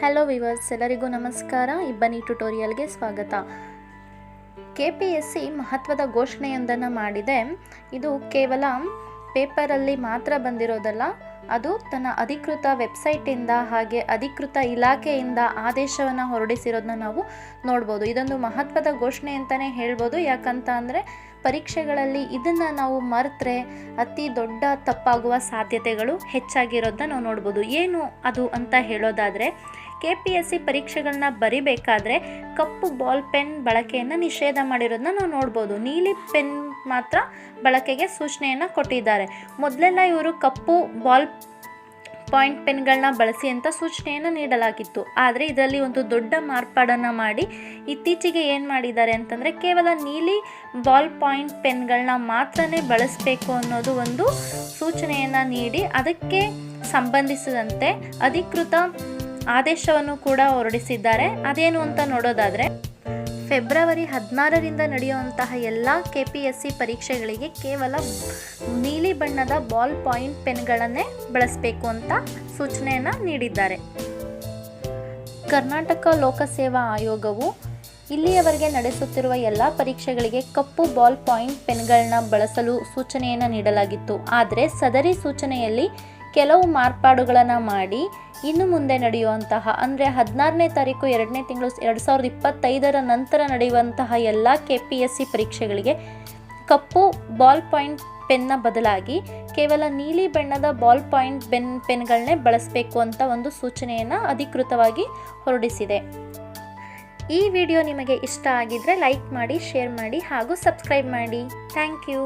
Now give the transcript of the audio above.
Hello viewers ಎಲ್ಲರಿಗೂ ನಮಸ್ಕಾರ. ಇಬ್ಬನಿ ಟ್ಯುಟೋರಿಯಲ್ಗೆ ಸ್ವಾಗತ. ಕೆ ಪಿ ಎಸ್ ಸಿ ಮಹತ್ವದ ಘೋಷಣೆಯೊಂದನ್ನು ಮಾಡಿದೆ. ಇದು ಕೇವಲ ಪೇಪರಲ್ಲಿ ಮಾತ್ರ ಬಂದಿರೋದಲ್ಲ, ಅದು ತನ್ನ ಅಧಿಕೃತ ವೆಬ್ಸೈಟಿಂದ ಹಾಗೆ ಅಧಿಕೃತ ಇಲಾಖೆಯಿಂದ ಆದೇಶವನ್ನು ಹೊರಡಿಸಿರೋದನ್ನ ನಾವು ನೋಡ್ಬೋದು. ಇದೊಂದು ಮಹತ್ವದ ಘೋಷಣೆ ಅಂತಲೇ ಹೇಳ್ಬೋದು. ಯಾಕಂತ ಅಂದರೆ ಪರೀಕ್ಷೆಗಳಲ್ಲಿ ಇದನ್ನು ನಾವು ಮರೆತರೆ ಅತಿ ದೊಡ್ಡ ತಪ್ಪಾಗುವ ಸಾಧ್ಯತೆಗಳು ಹೆಚ್ಚಾಗಿರೋದನ್ನ ನಾವು ನೋಡ್ಬೋದು. ಏನು ಅದು ಅಂತ ಹೇಳೋದಾದರೆ ಕೆ ಪಿ ಎಸ್ ಸಿ ಪರೀಕ್ಷೆಗಳನ್ನ ಬರಿಬೇಕಾದ್ರೆ ಕಪ್ಪು ಬಾಲ್ ಪೆನ್ ಬಳಕೆಯನ್ನು ನಿಷೇಧ ಮಾಡಿರೋದನ್ನ ನಾವು ನೋಡ್ಬೋದು. ನೀಲಿ ಪೆನ್ ಮಾತ್ರ ಬಳಕೆಗೆ ಸೂಚನೆಯನ್ನು ಕೊಟ್ಟಿದ್ದಾರೆ. ಮೊದಲೆಲ್ಲ ಇವರು ಕಪ್ಪು ಬಾಲ್ ಪಾಯಿಂಟ್ ಪೆನ್ಗಳನ್ನ ಬಳಸಿ ಅಂತ ಸೂಚನೆಯನ್ನು ನೀಡಲಾಗಿತ್ತು. ಆದರೆ ಇದರಲ್ಲಿ ಒಂದು ದೊಡ್ಡ ಮಾರ್ಪಾಡನ್ನು ಮಾಡಿ ಇತ್ತೀಚೆಗೆ ಏನು ಮಾಡಿದ್ದಾರೆ ಅಂತಂದರೆ ಕೇವಲ ನೀಲಿ ಬಾಲ್ ಪಾಯಿಂಟ್ ಪೆನ್ಗಳನ್ನ ಮಾತ್ರನೇ ಬಳಸಬೇಕು ಅನ್ನೋದು ಒಂದು ಸೂಚನೆಯನ್ನು ನೀಡಿ ಅದಕ್ಕೆ ಸಂಬಂಧಿಸಿದಂತೆ ಅಧಿಕೃತ ಆದೇಶವನ್ನು ಕೂಡ ಹೊರಡಿಸಿದ್ದಾರೆ. ಅದೇನು ಅಂತ ನೋಡೋದಾದರೆ, ಫೆಬ್ರವರಿ ಹದಿನಾರರಿಂದ ನಡೆಯುವಂತಹ ಎಲ್ಲ ಕೆ ಪಿ ಎಸ್ ಸಿ ಪರೀಕ್ಷೆಗಳಿಗೆ ಕೇವಲ ನೀಲಿ ಬಣ್ಣದ ಬಾಲ್ ಪಾಯಿಂಟ್ ಪೆನ್ಗಳನ್ನೇ ಬಳಸಬೇಕು ಅಂತ ಸೂಚನೆಯನ್ನು ನೀಡಿದ್ದಾರೆ. ಕರ್ನಾಟಕ ಲೋಕಸೇವಾ ಆಯೋಗವು ಇಲ್ಲಿಯವರೆಗೆ ನಡೆಸುತ್ತಿರುವ ಎಲ್ಲ ಪರೀಕ್ಷೆಗಳಿಗೆ ಕಪ್ಪು ಬಾಲ್ ಪಾಯಿಂಟ್ ಪೆನ್ಗಳನ್ನ ಬಳಸಲು ಸೂಚನೆಯನ್ನು ನೀಡಲಾಗಿತ್ತು. ಆದರೆ ಸದರಿ ಸೂಚನೆಯಲ್ಲಿ ಕೆಲವು ಮಾರ್ಪಾಡುಗಳನ್ನು ಮಾಡಿ ಇನ್ನು ಮುಂದೆ ನಡೆಯುವಂತಹ, ಅಂದರೆ ಹದಿನಾರನೇ ತಾರೀಕು ಎರಡನೇ ತಿಂಗಳು ಎರಡು ಸಾವಿರದ ಇಪ್ಪತ್ತೈದರ ನಂತರ ನಡೆಯುವಂತಹ ಎಲ್ಲ ಕೆ ಪಿ ಎಸ್ ಸಿ ಪರೀಕ್ಷೆಗಳಿಗೆ ಕಪ್ಪು ಬಾಲ್ ಪಾಯಿಂಟ್ ಪೆನ್ನ ಬದಲಾಗಿ ಕೇವಲ ನೀಲಿ ಬಣ್ಣದ ಬಾಲ್ ಪಾಯಿಂಟ್ ಪೆನ್ ಪೆನ್ಗಳನ್ನೇ ಬಳಸಬೇಕು ಅಂತ ಒಂದು ಸೂಚನೆಯನ್ನು ಅಧಿಕೃತವಾಗಿ ಹೊರಡಿಸಿದೆ. ಈ ವಿಡಿಯೋ ನಿಮಗೆ ಇಷ್ಟ ಆಗಿದ್ರೆ ಲೈಕ್ ಮಾಡಿ ಶೇರ್ ಮಾಡಿ ಹಾಗೂ ಸಬ್ಸ್ಕ್ರೈಬ್ ಮಾಡಿ. Thank you